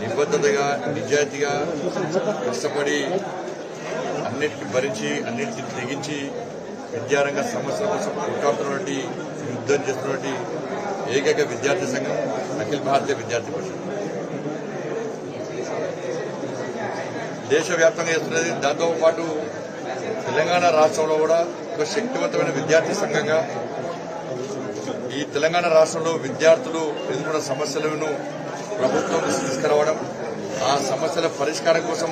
నిబద్ధతగా నిజాయితీగా కష్టపడి అన్నిటిని భరించి అన్నిటిని తెగించి విద్యారంగ సమస్యల కోసం కొట్టాడుతున్నటువంటి యుద్ధం చేస్తున్నటువంటి ఏకైక విద్యార్థి సంఘం అఖిల భారతీయ విద్యార్థి పరిషత్. దేశవ్యాప్తంగా చేస్తున్నది దాంతో పాటు తెలంగాణ రాష్ట్రంలో కూడా ఒక శక్తివంతమైన విద్యార్థి సంఘంగా ఈ తెలంగాణ రాష్ట్రంలో విద్యార్థులు ఎదుర్కొన్న సమస్యలను ప్రభుత్వం తీసుకురావడం ఆ సమస్యల పరిష్కారం కోసం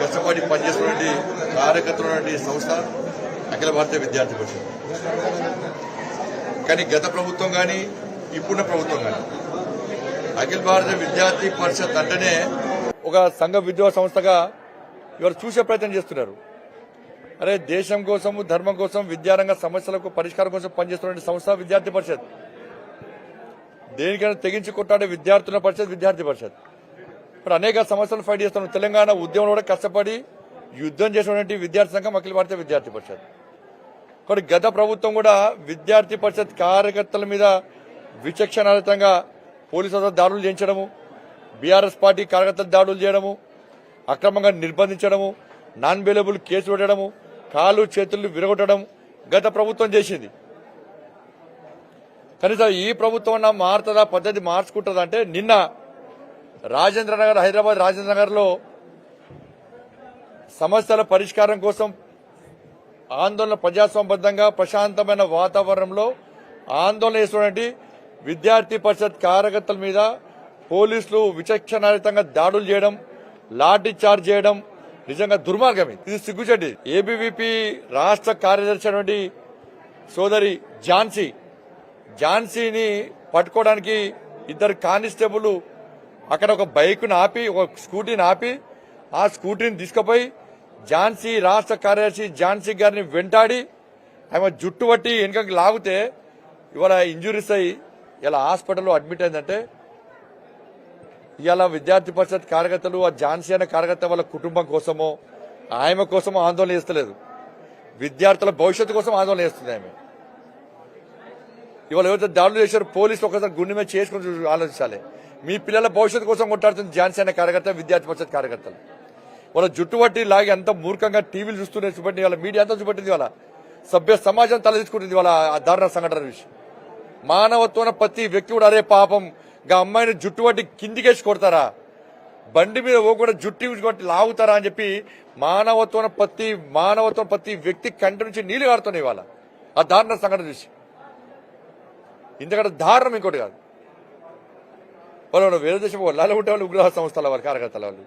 కష్టపడి పనిచేస్తున్నటువంటి కార్యకర్తలు సంస్థ అఖిల భారతీయ విద్యార్థి పరిషత్. కానీ గత ప్రభుత్వం కానీ ఇప్పుడున్న ప్రభుత్వం కానీ అఖిల భారతీయ విద్యార్థి పరిషత్ అంటేనే ఒక సంఘ విద్యా సంస్థగా ఇవాళ చూసే ప్రయత్నం చేస్తున్నారు. అరే దేశం కోసం ధర్మం కోసం విద్యారంగ సమస్యలకు పరిష్కారం కోసం పనిచేస్తున్న సంస్థ విద్యార్థి పరిషత్. దేనికైనా తెగించి కొట్టాడే విద్యార్థుల పరిషత్ విద్యార్థి పరిషత్. ఇప్పుడు అనేక సమస్యలు ఫైట్ చేస్తున్నాం. తెలంగాణ ఉద్యమంలో కూడా కష్టపడి యుద్ధం చేసినటువంటి విద్యార్థి సంఘం అఖిల భారతీయ విద్యార్థి పరిషత్. కొన్ని గత ప్రభుత్వం కూడా విద్యార్థి పరిషత్ కార్యకర్తల మీద విచక్షణారహితంగా పోలీసులతో దాడులు చేయించడము బీఆర్ఎస్ పార్టీ కార్యకర్తలు దాడులు చేయడము అక్రమంగా నిర్బంధించడము నాన్ బెయిలబుల్ కేసు పెట్టడము కాలు చేతులు విరగొట్టడం గత ప్రభుత్వం చేసింది. కనీసం ఈ ప్రభుత్వం అన్నా మారుతుందా పద్ధతి మార్చుకుంటుందా అంటే నిన్న రాజేంద్ర నగర్ హైదరాబాద్ రాజేంద్ర నగర్లో సమస్యల పరిష్కారం కోసం ఆందోళన ప్రజాస్వామ్యబద్ధంగా ప్రశాంతమైన వాతావరణంలో ఆందోళన చేస్తున్నటువంటి విద్యార్థి పరిషత్ కార్యకర్తల మీద పోలీసులు విచక్షణారహితంగా దాడులు చేయడం లాఠీ చార్జ్ చేయడం నిజంగా దుర్మార్గం ఇది. ఇది సిగ్గుచెడ్డి ఏబీవీపీ రాష్ట్ర కార్యదర్శి అయినటువంటి సోదరి ఝాన్సీ ఝాన్సీని పట్టుకోవడానికి ఇద్దరు కానిస్టేబుల్ అక్కడ ఒక బైక్ను ఆపి ఒక స్కూటీని ఆపి ఆ స్కూటీని తీసుకుపోయి ఝాన్సీ రాష్ట్ర కార్యదర్శి ఝాన్సీ గారిని వెంటాడి ఆమె జుట్టు పట్టి వెనుకకి లాగితే ఇవాళ ఇంజురీస్ అయ్యి ఇలా హాస్పిటల్లో అడ్మిట్ అయిందంటే ఇవాళ విద్యార్థి పరిషత్ కార్యకర్తలు ఆ ఝాన్సీ అనే కార్యకర్త వాళ్ళ కుటుంబం కోసమో ఆమె కోసమో ఆందోళన చేస్తలేదు. విద్యార్థుల భవిష్యత్తు కోసం ఆందోళన చేస్తుంది ఆమె. ఇవాళ ఎవరైతే దాడులు చేశారు పోలీసులు ఒకసారి గుండె మీద చేసుకుని ఆలోచించాలి. మీ పిల్లల భవిష్యత్తు కోసం కొట్టాడుతుంది ఝాన్సీ అనే కార్యకర్త విద్యార్థి పరిషత్ కార్యకర్తలు. వాళ్ళ జుట్టు పట్టి లాగి అంత మూర్ఖంగా టీవీలు చూస్తూనే చూపెట్టింది వాళ్ళ మీడియా అంతా చూపెట్టింది వాళ్ళ సభ్య సమాజం తలదించుకుంటుంది వాళ్ళ దారుణ సంఘటన విషయం. మానవత్వం ప్రతి వ్యక్తి కూడా అరే పాపం ఇంకా అమ్మాయిని జుట్టు పట్టి కిందికేసి కొడతారా? బండి మీద పోకుండా జుట్టు కొట్టి లాగుతారా అని చెప్పి మానవత్వం ప్రతి మానవత్వం ప్రతి వ్యక్తి కంటి నుంచి నీళ్ళు కారుతున్నాయి ఇవాళ. ఆ దారుణ సంఘటన చూసి. ఇంతకంటే దారుణం ఇంకోటి కాదు. వాళ్ళు వేరే దేశం వాళ్ళు ఉంటే వాళ్ళు ఉగ్రవాద సంస్థల వారు కార్యకర్తల వాళ్ళు.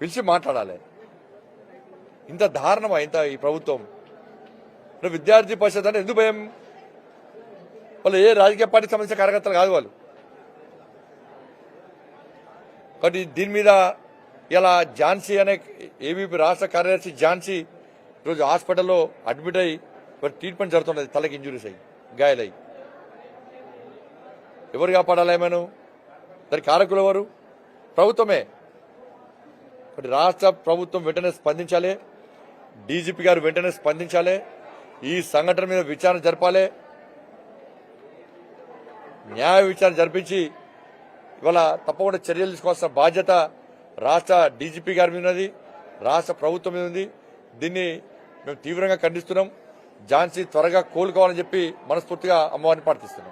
పిలిచి మాట్లాడాలి. ఇంత దారుణమా ఇంత ఈ ప్రభుత్వం? విద్యార్థి పరిషత్ అంటే ఎందుకు భయం? వాళ్ళు ఏ రాజకీయ పార్టీ సంబంధించిన కార్యకర్తలు కాదు వాళ్ళు. కాబట్టి దీని మీద ఇలా ఝాన్సీ అనే ఏబీపీ రాష్ట్ర కార్యదర్శి ఝాన్సీ ఈరోజు హాస్పిటల్లో అడ్మిట్ అయ్యి మరి ట్రీట్మెంట్ జరుగుతున్నది తలకి ఇంజురీస్ అయ్యి గాయాలయ్యి ఎవరు కాపాడాలి ఏమను దాని కారకులు ఎవరు? ప్రభుత్వమే. మరి రాష్ట్ర ప్రభుత్వం వెంటనే స్పందించాలి. డీజీపీ గారు వెంటనే స్పందించాలి. ఈ సంఘటన మీద విచారణ జరపాలి. న్యాయ విచారణ జరిపించి ఇవాళ తప్పకుండా చర్యలు తీసుకోవాల్సిన బాధ్యత రాష్ట్ర డీజీపీ గారి మీద ఉన్నది రాష్ట్ర ప్రభుత్వం మీద ఉంది. దీన్ని మేము తీవ్రంగా ఖండిస్తున్నాం. ఝాన్సీ త్వరగా కోలుకోవాలని చెప్పి మనస్ఫూర్తిగా అమ్మవారిని ప్రార్థిస్తున్నాం.